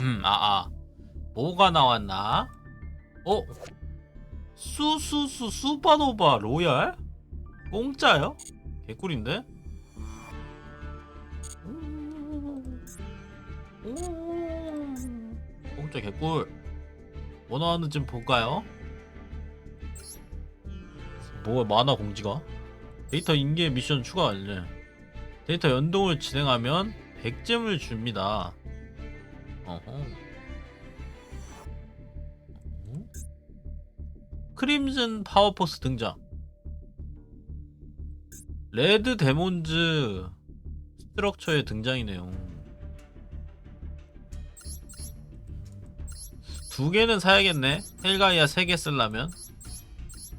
음, 아, 아. 뭐가 나왔나? 어? 수수수 수바노바 로얄? 공짜요? 개꿀인데? 공짜 개꿀. 뭐 나왔는지 좀 볼까요? 뭐 많아 공지가? 데이터 인계 미션 추가 알려. 데이터 연동을 진행하면 100잼을 줍니다. 어허. 어? 크림슨 파워포스 등장. 레드 데몬즈 스트럭처의 등장이네요. 두 개는 사야겠네. 헬가이아 세개 쓰려면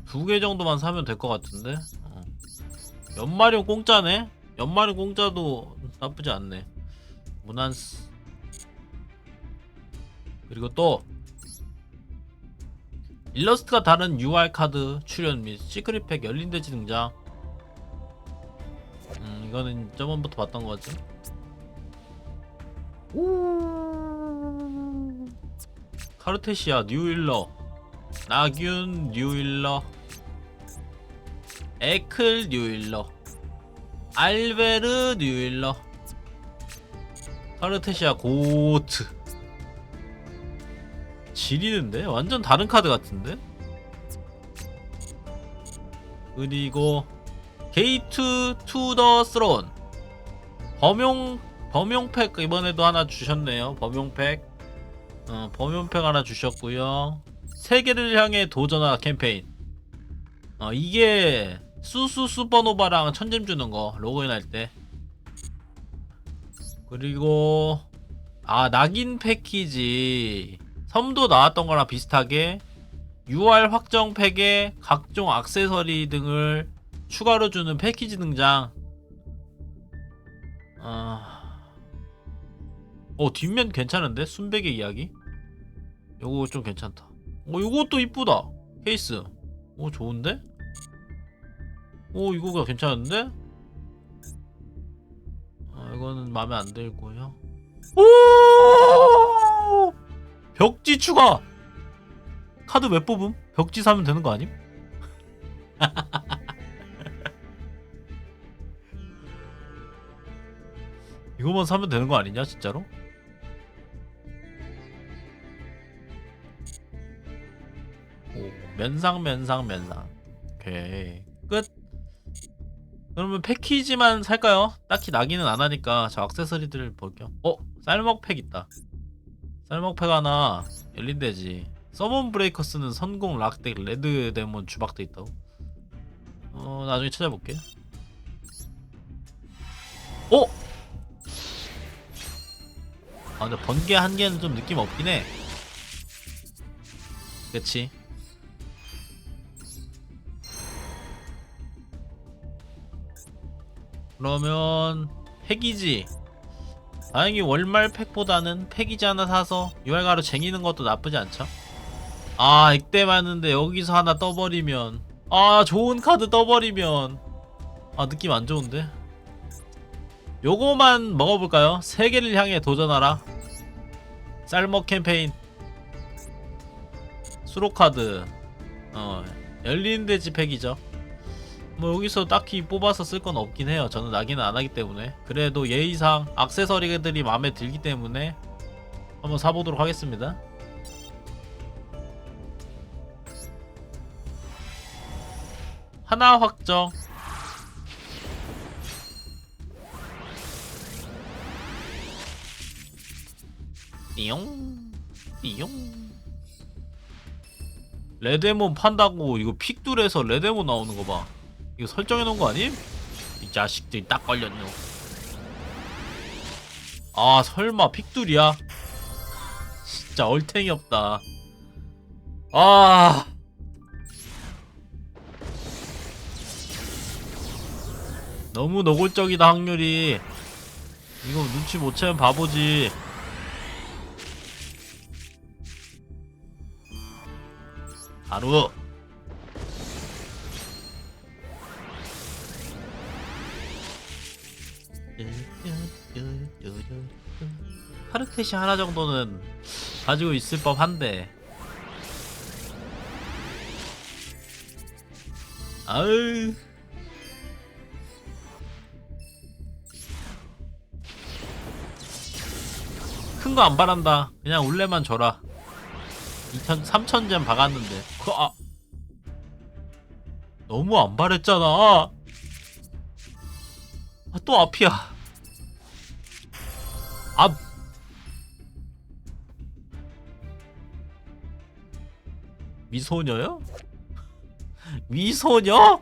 두 개 정도만 사면 될 것 같은데. 어. 연마룡 공짜네. 연마룡 공짜도 나쁘지 않네. 무난스. 그리고 또 일러스트가 다른 UR 카드 출연 및 시크릿 팩 열린 대지 등장. 음 이거는 저번부터 봤던 거지. 오. 카르테시아 뉴일러 나균 뉴일러 에클 뉴일러 알베르 뉴일러 카르테시아 고트 지리는데? 완전 다른 카드 같은데? 그리고 게이트 투 더 스론 범용 범용팩 이번에도 하나 주셨네요. 범용팩. 어, 범용팩 하나 주셨고요. 세계를 향해 도전하 캠페인. 어, 이게 수수 슈퍼노바랑 천잼 주는 거 로그인 할 때. 그리고 아 낙인 패키지 섬도 나왔던 거랑 비슷하게 UR 확정 팩에 각종 액세서리 등을 추가로 주는 패키지 등장. 아, 어 뒷면 괜찮은데 순백의 이야기? 요거 좀 괜찮다. 어 요것도 이쁘다. 케이스. 오 좋은데? 오 이거가 괜찮은데? 아 이거는 마음에 안 들고요. 오! 벽지 추가. 카드 왜 뽑음? 벽지 사면 되는 거 아님? 이거만 사면 되는 거 아니냐 진짜로? 오, 면상 면상 면상 오케이 끝 그러면 패키지만 살까요? 딱히 나기는 안 하니까 저 액세서리들을 볼게요 어? 쌀먹팩 있다 쌀먹팩 하나 열린대지. 서먼 브레이커스는 선공 락덱 레드 데몬 주박돼 있다고? 어 나중에 찾아볼게. 어? 아 근데 번개 한 개는 좀 느낌 없긴 해. 그치? 그러면 패키지 다행히 월말 팩보다는 패키지 하나 사서 유알가로 쟁이는 것도 나쁘지 않죠? 아 액대 많은데 여기서 하나 떠버리면. 아 좋은 카드 떠버리면. 아 느낌 안 좋은데? 요거만 먹어볼까요? 세계를 향해 도전하라. 쌀먹 캠페인. 수로카드. 어 열린 대지 팩이죠 뭐 여기서 딱히 뽑아서 쓸 건 없긴 해요. 저는 낙인은 안 하기 때문에. 그래도 예의상 액세서리들이 마음에 들기 때문에 한번 사보도록 하겠습니다. 하나 확정. 띠용 띠용. 레데몬 판다고 이거 픽둘에서 레데몬 나오는 거봐 이거 설정해 놓은 거 아님? 이 자식들이 딱 걸렸노 아 설마 픽둘이야? 진짜 얼탱이 없다. 아. 너무 노골적이다 확률이. 이거 눈치 못 채면 바보지. 하루 카르테시 하나 정도는 가지고 있을 법한데. 아유. 큰 거 안 바란다. 그냥 울레만 줘라. 2000, 3000점 박았는데. 그 아. 너무 안 바랬잖아. 아, 또 앞이야. 앞 미소녀요? 미소녀?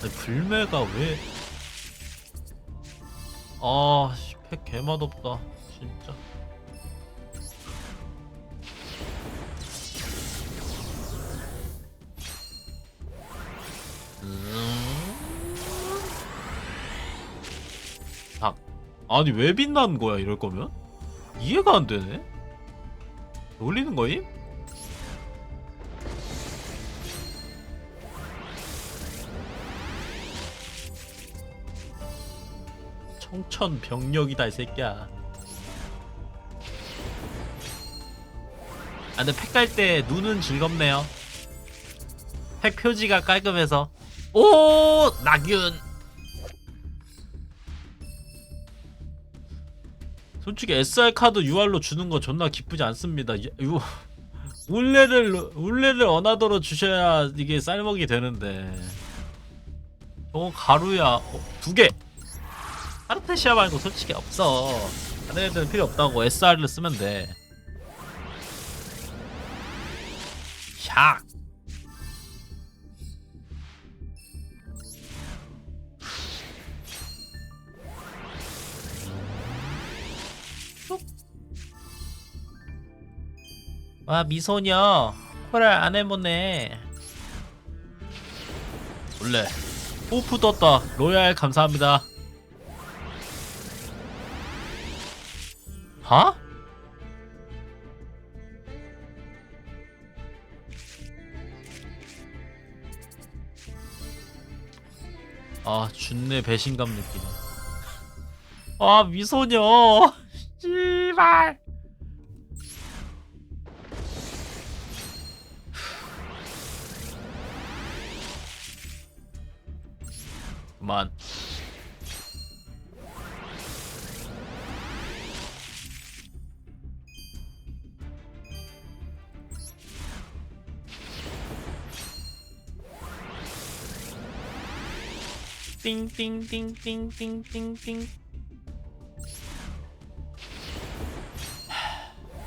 아니, 불매가 왜? 아, 씨, 팩 개맛없다, 진짜. 음... 닭. 아니 왜 빛나는 거야 이럴 거면? 이해가 안 되네. 놀리는 거임? 청천벽력이다 이 새끼야. 아 근데 팩갈때 눈은 즐겁네요. 팩 표지가 깔끔해서. 오 낙윤. 솔직히 SR 카드 UR로 주는 거 존나 기쁘지 않습니다. 이- 유 울레를 울레를 어나더로 주셔야 이게 쌀먹이 되는데. 저거 가루야 어, 두 개. 아르테시아 말고 솔직히 없어. 다른 애들은 필요 없다고 SR를 쓰면 돼. 샥. 와 미소녀. 코랄 안 해보네. 원래 호프 떴다. 로얄 감사합니다. 하? 아 준내 배신감 느끼네 아 미소녀. 씨발 그만 띵띵띵띵띵띵띵.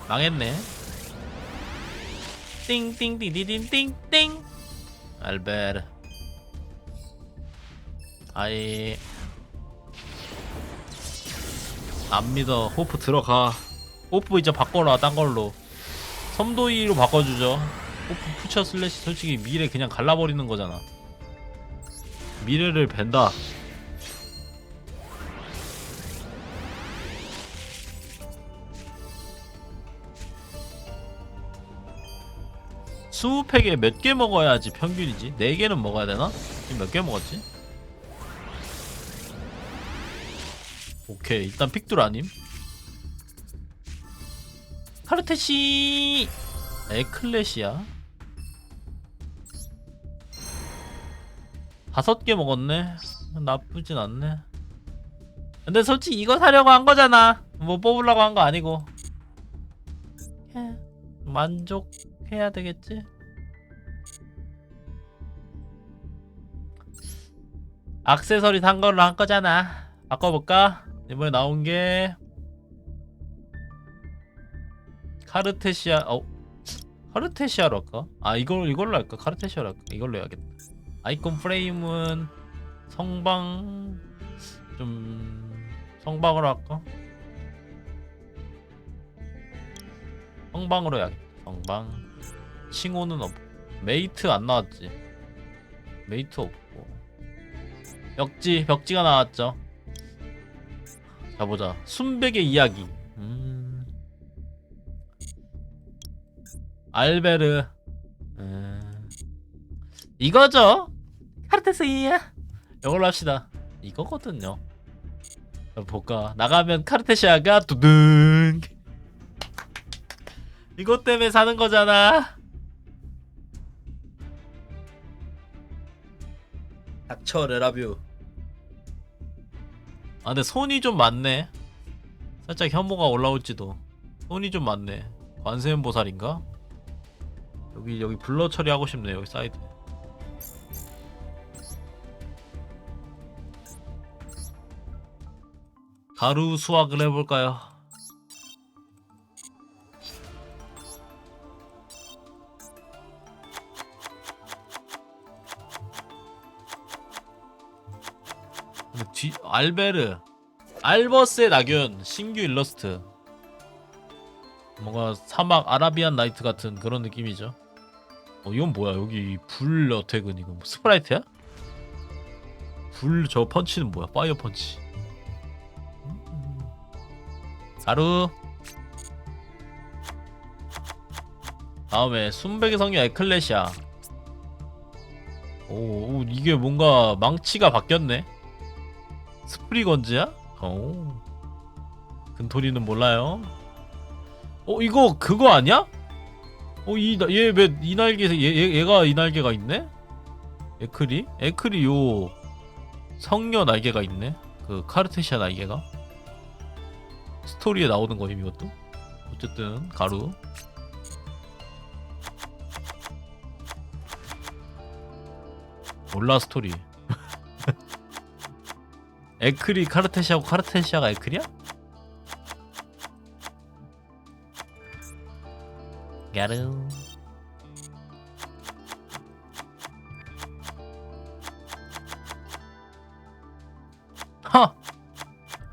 망했네. 띵띵띵띵띵띵. 알베르 아이. 안 믿어. 호프 들어가. 호프 이제 바꿔라 딴 걸로. 섬도이로 바꿔주죠. 호프 푸처 슬래시 솔직히 미래 그냥 갈라버리는 거잖아. 미래를 벤다. 스무 팩에 몇 개 먹어야지 평균이지? 네 개는 먹어야 되나? 지금 몇 개 먹었지? 오케이 일단 픽둘 아님. 카르테시! 에클레시아. 다섯 개 먹었네. 나쁘진 않네. 근데 솔직히 이거 사려고 한 거잖아. 뭐 뽑으려고 한 거 아니고. 예, 만족해야 되겠지? 악세서리 산 걸로 한 거잖아. 바꿔볼까? 이번에 나온 게 카르테시아 어 카르테시아로 할까? 아 이걸 이걸로 할까? 카르테시아로 할까? 이걸로 해야겠다. 아이콘 프레임은 성방 좀 성방으로 할까? 성방으로 해야겠다. 성방 칭호는 없고 메이트 안 나왔지. 메이트 없고 벽지 벽지가 나왔죠. 자 보자. 순백의 이야기. 음... 알베르. 음... 이거죠? 카르테스이야? 이걸로 합시다. 이거거든요. 볼까? 나가면 카르테시아가 두둥. 이것 때문에 사는 거잖아. 닥쳐 레라뷰 아 근데 손이 좀 많네 살짝 혐오가 올라올지도 손이 좀 많네 관세음보살인가? 여기 여기 블러 처리하고 싶네 여기 사이드 가루 수확을 해볼까요? 근데 뒤 알베르 알버스의 낙연 신규 일러스트 뭔가 사막 아라비안 나이트 같은 그런 느낌이죠. 어 이건 뭐야 여기 불 어택은 이거 뭐 스프라이트야? 불 저 펀치는 뭐야 파이어 펀치. 가루. 다음에 순백의 성녀 에클레시아. 오, 오 이게 뭔가 망치가 바뀌었네. 스프리건즈야? 오. 근토리는 몰라요. 어 이거 그거 아니야? 어이얘왜 이 날개 얘, 얘 얘가 이 날개가 있네? 에크리? 에크리 요 성녀 날개가 있네. 그 카르테시아 날개가 스토리에 나오는 거임 이것도. 어쨌든 가루. 몰라 스토리. 에크리 카르테시아고 카르테시아가 에크리야? 야르 허!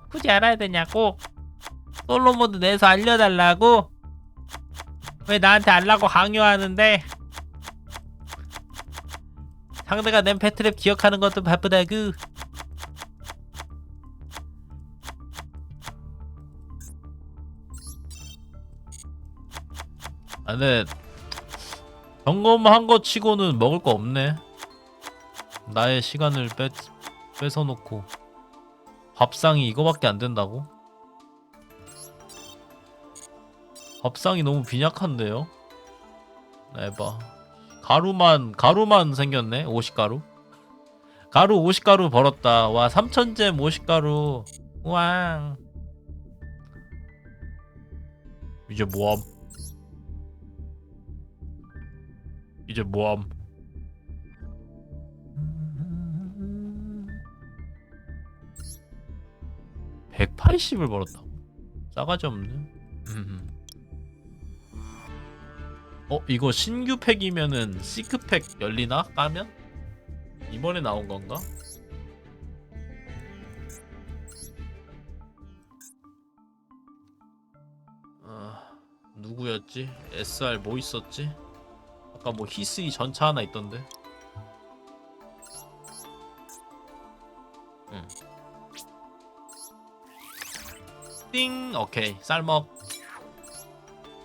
굳이 알아야 되냐고? 솔로 모드 내서 알려달라고? 왜 나한테 알라고 강요하는데? 상대가 낸 패트랩 기억하는 것도 바쁘다구 아 근데 점검한 거 치고는 먹을 거 없네. 나의 시간을 뺏, 뺏어놓고. 밥상이 이거밖에 안 된다고? 밥상이 너무 빈약한데요? 에바. 가루만 가루만 생겼네 50가루. 가루 50가루 벌었다. 와 3000잼 50가루. 우왕. 이제 뭐함 이제 뭐함 180을 벌었다고 싸가지 없네 음. 어 이거 신규 팩이면은 시크 팩 열리나 까면 이번에 나온 건가? 아 누구였지? SR 뭐 있었지? 아까 뭐 히스이 전차 하나 있던데. 응. 띵 오케이 쌀먹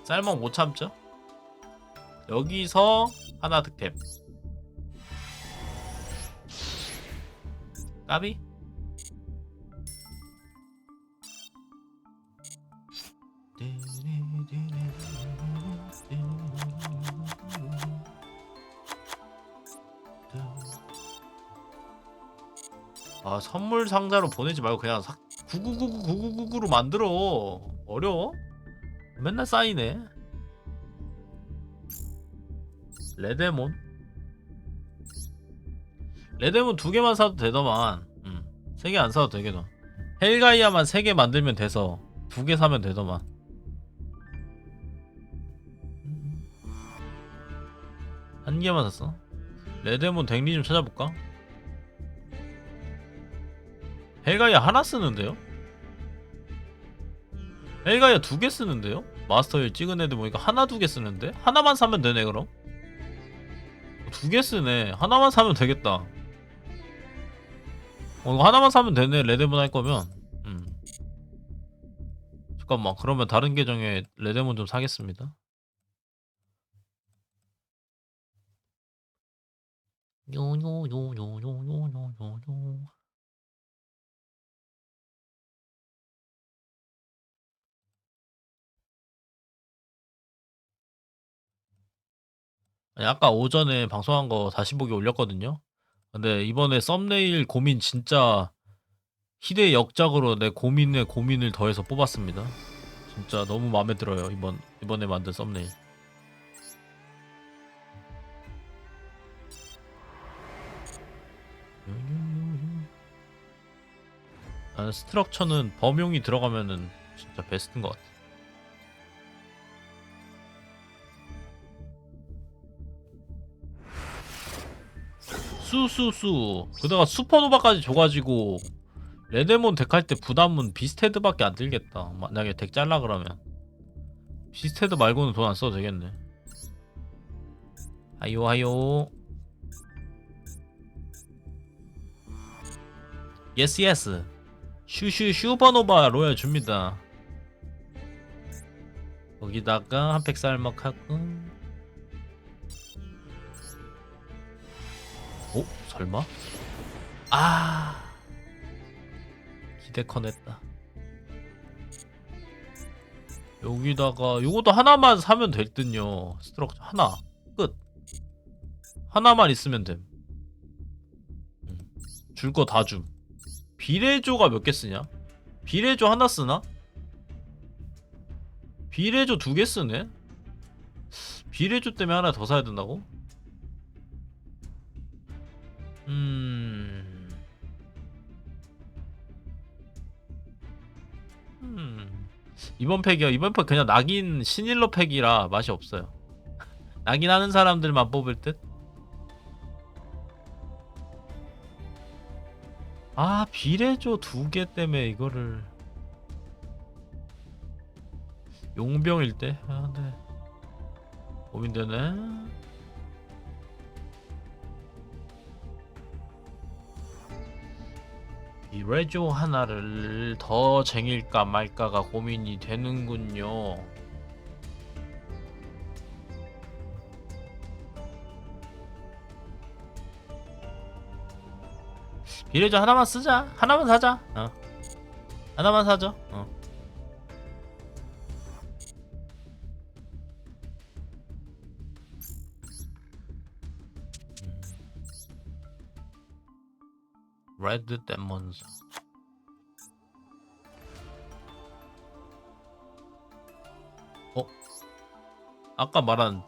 쌀먹 못 참죠? 여기서 하나 득템 까비? 아 선물 상자로 보내지 말고 그냥 99999999로 만들어. 어려워? 맨날 쌓이네. 레데몬? 레데몬 두 개만 사도 되더만. 음, 세개 안 사도 되겠다 헬가이아만 세 개 만들면 돼서 두 개 사면 되더만. 한 개만 샀어? 레데몬 덱리 좀 찾아볼까? 헬가이아 하나 쓰는데요? 헬가이아 두 개 쓰는데요? 마스터일 찍은 애들 보니까 하나 두 개 쓰는데? 하나만 사면 되네 그럼? 두 개 쓰네 하나만 사면 되겠다 어 이거 하나만 사면 되네 레데몬 할 거면 음. 잠깐만 그러면 다른 계정에 레데몬 좀 사겠습니다 요요요요요요요요. 아니, 아까 오전에 방송한 거 다시 보기 올렸거든요. 근데 이번에 썸네일 고민 진짜 희대 역작으로 내 고민에 고민을 더해서 뽑았습니다. 진짜 너무 마음에 들어요. 이번 이번에 만든 썸네일. 나는 스트럭처는 범용이 들어가면은 진짜 베스트인 것 같아. 수수수. 그다가 슈퍼노바까지 줘가지고 레데몬 덱 할 때 부담은 비스테드밖에 안 들겠다. 만약에 덱 잘라 그러면 비스테드 말고는 돈 안 써도 되겠네. 하요 하요. 예스 예스. 슈슈 슈퍼노바 로얄 줍니다. 거기다가 한 팩 쌀먹하고. 오 설마? 아 기대컨 했다. 여기다가 요것도 하나만 사면 될 듯요. 스트럭처 하나 끝. 하나만 있으면 됨. 줄 거 다 줌. 비례조가 몇 개 쓰냐? 비례조 하나 쓰나? 비례조 두 개 쓰네? 비례조 때문에 하나 더 사야 된다고? 음... 음... 이번 팩이요. 이번 팩 그냥 낙인 신일러 팩이라 맛이 없어요. 낙인 하는 사람들만 뽑을 듯? 아 비례조 두 개 때문에 이거를 용병일 때? 아 근데 고민되네 비례조 하나를 더 쟁일까 말까가 고민이 되는군요 비례조 하나만 쓰자. 하나만 사자. 어. 하나만 사죠. 어. 레드 데몬즈. 어? 아까 말한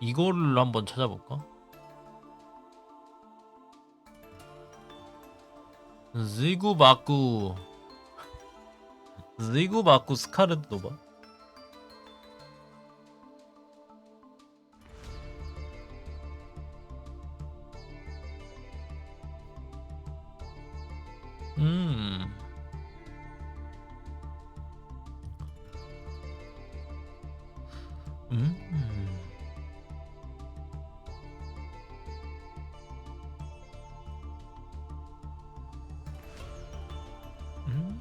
이거를 한번 찾아볼까? 지구바쿠 지구바쿠 스카르트 노바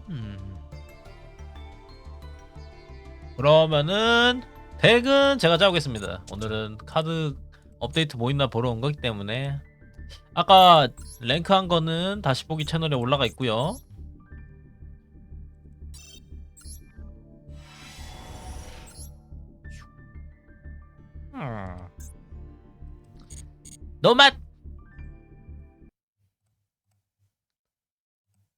음. 그러면은 덱은 제가 짜오겠습니다. 오늘은 카드 업데이트 뭐 있나 보러 온 거기 때문에 아까 랭크한 거는 다시 보기 채널에 올라가 있고요. 음. 노맛